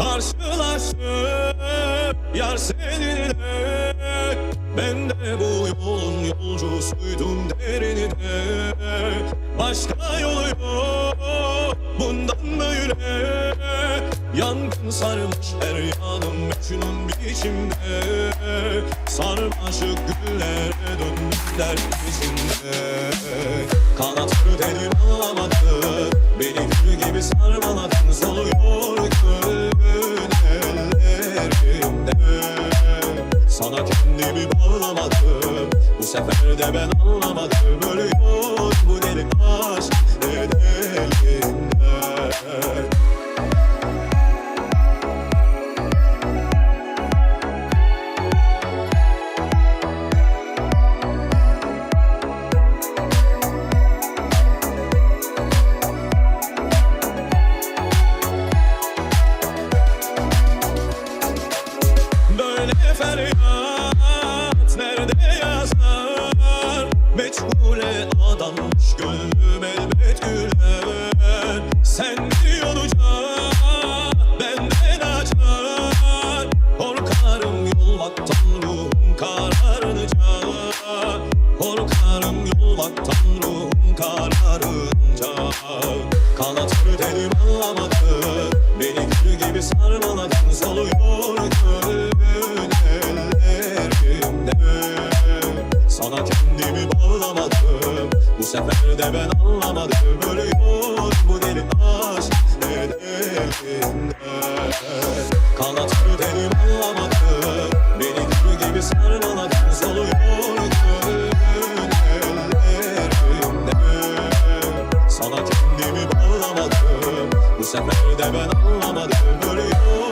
karşılaştık Yar seninle. Ben de bu yolun yolcusuydum derinine Başka yol yok bundan böyle. Yangın sarmış her yanım Mecnun biçimde Sarmaşık güllere dönmüş dertlisinde Kanatları dedim alamadı Beni gül gibi sarmaşık Sana kendimi bağlamadım. Bu sefer de ben anlamadım. Ölüyor bu deli feryat nerede yazar? Meçhule adanmış gönlüm elbet güler. Sen olacak benden açar Korkarım yolmaktan ruhum kararınca. Korkarım yolmaktan ruhum kararınca. Kanatlı dedim anlamadım Beni gül gibi sarmaladın Soluyor Sana kendimi bağlamadım. Bu sefer de ben anlamadım. Ölüyor bu deli aşk bedelinde Kanatlı dedim anlamadım. Beni gül gibi sarmaladın Soluyor gönlümün ellerimde sana kendimi bağlamadım. Bu sefer de ben anlamadım. Ölüyor